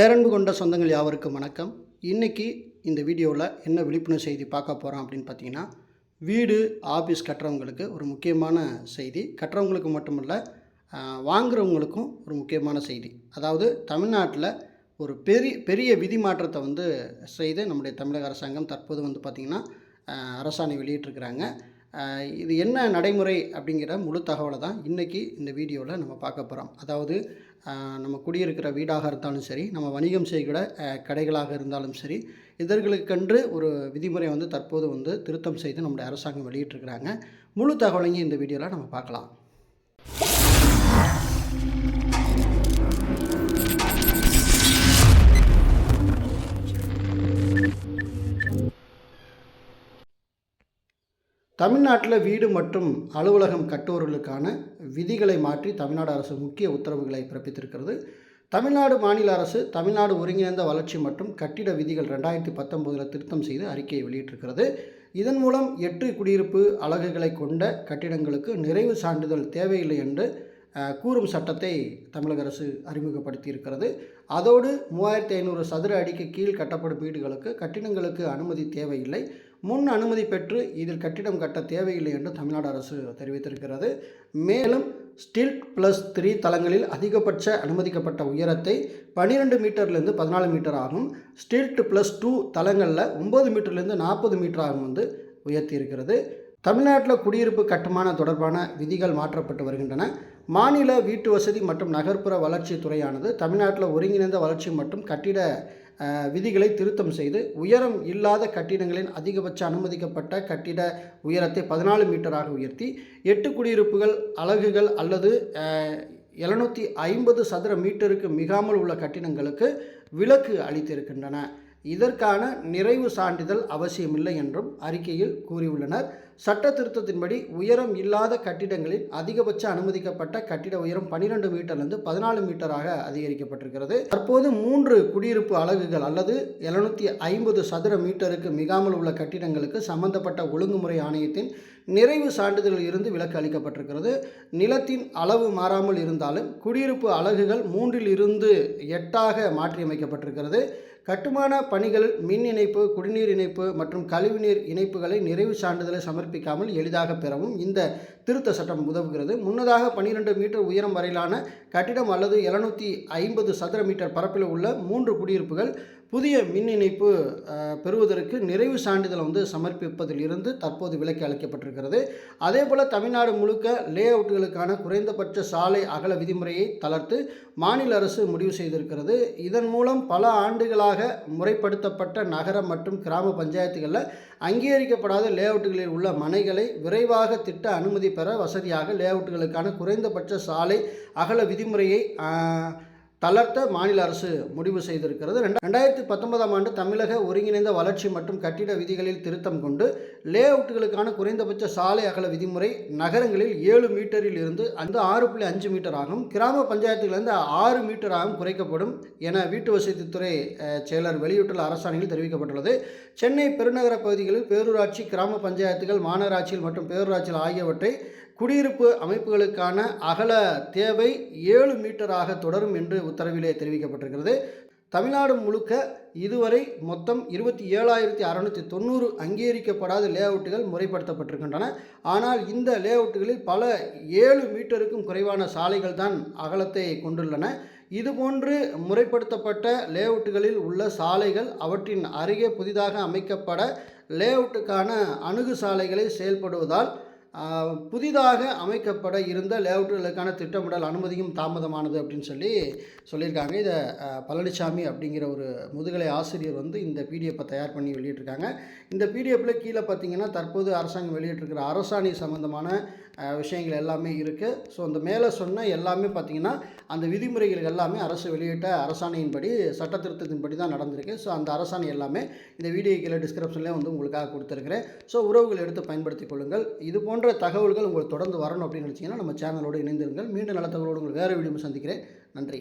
பேரன்பு கொண்ட சொந்தங்கள் யாவருக்கும் வணக்கம். இன்றைக்கி இந்த வீடியோவில் என்ன விழிப்புணர்வு செய்தி பார்க்க போகிறோம் அப்படின்னு பார்த்தீங்கன்னா வீடு ஆஃபீஸ் கட்டுறவங்களுக்கு ஒரு முக்கியமான செய்தி. கட்டுறவங்களுக்கு மட்டுமல்ல வாங்குறவங்களுக்கும் ஒரு முக்கியமான செய்தி. அதாவது தமிழ்நாட்டில் ஒரு பெரிய பெரிய விதி மாற்றத்தை வந்து செய்து நம்முடைய தமிழக அரசாங்கம் தற்போது வந்து பார்த்திங்கன்னா அரசாணை வெளியிட்டிருக்கிறாங்க. இது என்ன நடைமுறை அப்படிங்கிற முழு தகவலை தான் இன்றைக்கி இந்த வீடியோவில் நம்ம பார்க்க போகிறோம். அதாவது நம்ம குடியிருக்கிற வீடாக இருந்தாலும் சரி நம்ம வணிகம் செய்கிற கடைகளாக இருந்தாலும் சரி இதர்களுக்கென்று ஒரு விதிமுறை வந்து தற்போது வந்து திருத்தம் செய்து நம்முடைய அரசாங்கம் வெளியிட்டிருக்கிறாங்க. முழு தகவலையும் இந்த வீடியோவில் நம்ம பார்க்கலாம். தமிழ்நாட்டில் வீடு மற்றும் அலுவலகம் கட்டுவோர்களுக்கான விதிகளை மாற்றி தமிழ்நாடு அரசு முக்கிய உத்தரவுகளை பிறப்பித்திருக்கிறது. தமிழ்நாடு மாநில அரசு தமிழ்நாடு ஒருங்கிணைந்த வளர்ச்சி மற்றும் கட்டிட விதிகள் ரெண்டாயிரத்தி பத்தொம்போதில் திருத்தம் செய்து அறிக்கையை வெளியிட்டிருக்கிறது. இதன் மூலம் எட்டு குடியிருப்பு அலகுகளை கொண்ட கட்டிடங்களுக்கு நிறைவு சான்றிதழ் தேவையில்லை என்று கூறும் சட்டத்தை தமிழக அரசு அறிமுகப்படுத்தி இருக்கிறது அதோடு மூவாயிரத்தி ஐநூறு சதுர அடிக்கு கீழ் கட்டப்படும் வீடுகளுக்கு கட்டிடங்களுக்கு அனுமதி தேவையில்லை. முன் அனுமதி பெற்று இதில் கட்டிடம் கட்ட தேவையில்லை என்று தமிழ்நாடு அரசு தெரிவித்திருக்கிறது. மேலும் ஸ்டில்ட் ப்ளஸ் த்ரீ தளங்களில் அதிகபட்ச அனுமதிக்கப்பட்ட உயரத்தை பன்னிரெண்டு மீட்டர்லேருந்து பதினாலு மீட்டர் ஆகும். ஸ்டீல்ட் ப்ளஸ் டூ தளங்களில் ஒம்பது மீட்டர்லேருந்து நாற்பது மீட்டர் ஆகும் வந்து உயர்த்தி இருக்கிறது தமிழ்நாட்டில் குடியிருப்பு கட்டுமான தொடர்பான விதிகள் மாற்றப்பட்டு வருகின்றன. மாநில வீட்டு வசதி மற்றும் நகர்ப்புற வளர்ச்சித்துறையானது தமிழ்நாட்டில் ஒருங்கிணைந்த வளர்ச்சி மற்றும் கட்டிட விதிகளை திருத்தம் செய்து உயரம் இல்லாத கட்டிடங்களின் அதிகபட்ச அனுமதிக்கப்பட்ட கட்டிட உயரத்தை பதினாலு மீட்டராக உயர்த்தி எட்டு குடியிருப்புகள் அலகுகள் அல்லது எழுநூற்றி ஐம்பது சதுர மீட்டருக்கு மிகாமல் உள்ள கட்டிடங்களுக்கு விலக்கு அளித்திருக்கின்றன. இதற்கான நிறைவு சான்றிதழ் அவசியமில்லை என்றும் அறிக்கையில் கூறியுள்ளனர். சட்ட திருத்தத்தின்படி உயரம் இல்லாத கட்டிடங்களில் அதிகபட்ச அனுமதிக்கப்பட்ட கட்டிட உயரம் 12 மீட்டர்லேருந்து பதினாலு மீட்டராக அதிகரிக்கப்பட்டிருக்கிறது. தற்போது மூன்று குடியிருப்பு அலகுகள் அல்லது எழுநூற்றி ஐம்பது சதுர மீட்டருக்கு மிகாமல் உள்ள கட்டிடங்களுக்கு சம்பந்தப்பட்ட ஒழுங்குமுறை ஆணையத்தின் நிறைவு சான்றிதழில் இருந்து விலக்கு அளிக்கப்பட்டிருக்கிறது. நிலத்தின் அளவு மாறாமல் இருந்தாலும் குடியிருப்பு அலகுகள் மூன்றில் இருந்து எட்டாக மாற்றியமைக்கப்பட்டிருக்கிறது. கட்டுமான பணிகள் மின் இணைப்பு குடிநீர் இணைப்பு மற்றும் கழிவுநீர் இணைப்புகளை நிறைவு சான்றிதழை சமர்ப்பிக்காமல் எளிதாக பெறவும் இந்த திருத்த சட்டம் உதவுகிறது. முன்னதாக பன்னிரெண்டு மீட்டர் உயரம் வரையிலான கட்டிடம் அல்லது எழுநூற்றி ஐம்பது சதுர மீட்டர் பரப்பில் உள்ள மூன்று குடியிருப்புகள் புதிய மின் இணைப்பு பெறுவதற்கு நிறைவு சான்றிதழ் வந்து சமர்ப்பிப்பதில் இருந்து தற்போது விலக்கி அளிக்கப்பட்டிருக்கிறது. அதே போல் தமிழ்நாடு முழுக்க லே அவுட்டுகளுக்கான குறைந்தபட்ச சாலை அகல விதிமுறையை தளர்த்து மாநில அரசு முடிவு செய்திருக்கிறது. இதன் மூலம் பல ஆண்டுகளாக முறைப்படுத்தப்பட்ட நகர மற்றும் கிராம பஞ்சாயத்துகளில் அங்கீகரிக்கப்படாத லே அவுட்டுகளில் உள்ள மனைகளை விரைவாக திட்ட அனுமதி பெற வசதியாக லே அவுட்டுகளுக்கான குறைந்தபட்ச சாலை அகல விதிமுறையை தளர்த்த மாநில அரசு முடிவு செய்திருக்கிறது. ரெண்டாயிரத்தி பத்தொன்பதாம் ஆண்டு தமிழக ஒருங்கிணைந்த வளர்ச்சி மற்றும் கட்டிட விதிகளில் திருத்தம் கொண்டு லே அவுட்டுகளுக்கான குறைந்தபட்ச சாலை அகல விதிமுறை நகரங்களில் ஏழு மீட்டரில் இருந்து அந்த ஆறு புள்ளி அஞ்சு மீட்டர் ஆகும். கிராம பஞ்சாயத்துகளிலிருந்து ஆறு மீட்டர் ஆகும் குறைக்கப்படும் என வீட்டு வசதித்துறை செயலர் வெளியிட்டுள்ள அரசாணையில் தெரிவிக்கப்பட்டுள்ளது. சென்னை பெருநகர பகுதிகளில் பேரூராட்சி கிராம பஞ்சாயத்துகள் மாநகராட்சிகள் மற்றும் பேரூராட்சிகள் ஆகியவற்றை குடியிருப்பு அமைப்புகளுக்கான அகல தேவை ஏழு மீட்டராக தொடரும் என்று உத்தரவிலே தெரிவிக்கப்பட்டிருக்கிறது. தமிழ்நாடு முழுக்க இதுவரை மொத்தம் இருபத்தி ஏழாயிரத்தி அறநூற்றி தொண்ணூறு அங்கீகரிக்கப்படாத லே அவுட்டுகள் முறைப்படுத்தப்பட்டிருக்கின்றன. ஆனால் இந்த லே அவுட்டுகளில் பல ஏழு மீட்டருக்கும் குறைவான சாலைகள் தான் அகலத்தை கொண்டுள்ளன. இதுபோன்று முறைப்படுத்தப்பட்ட லே அவுட்டுகளில் உள்ள சாலைகள் அவற்றின் அருகே புதிதாக அமைக்கப்பட லே அவுட்டுக்கான அணுகு சாலைகளை செயல்படுவதால் புதிதாக அமைக்கப்பட இருந்த லேஅவுட்டுகளுக்கான திட்டமிடல் அனுமதியும் தாமதமானது அப்படின்னு சொல்லி சொல்லியிருக்காங்க. இதை பழனிசாமி அப்படிங்கிற ஒரு முதுகலை ஆசிரியர் வந்து இந்த பிடிஎஃப்பை தயார் பண்ணி வெளியிட்டிருக்காங்க. இந்த பிடிஎஃப்பில் கீழே பார்த்தீங்கன்னா தற்போது அரசாங்கம் வெளியிட்டிருக்கிற அரசாணை சம்மந்தமான விஷயங்கள் எல்லாமே இருக்குது ஸோ அந்த மேலே சொன்ன எல்லாமே பார்த்தீங்கன்னா அந்த விதிமுறைகள் எல்லாமே அரசு வெளியிட்ட அரசாணையின்படி சட்ட திருத்தத்தின்படி தான் நடந்திருக்கு. ஸோ அந்த அரசாணை எல்லாமே இந்த வீடியோ கீழே டிஸ்கிரிப்ஷன்லேயே வந்து உங்களுக்காக கொடுத்துருக்குறேன். ஸோ உறவுகள் எடுத்து பயன்படுத்திக் கொள்ளுங்கள். இது போன்ற போன்ற தகவல்கள் உங்களுக்கு தொடர்ந்து வரணும் அப்படின்னு நினச்சிங்கன்னா நம்ம சேனலோடு இணைந்திருங்கள். மீண்டும் நல்ல தகவலோடு உங்கள் வேறு வீடியோ சந்திக்கிறேன். நன்றி.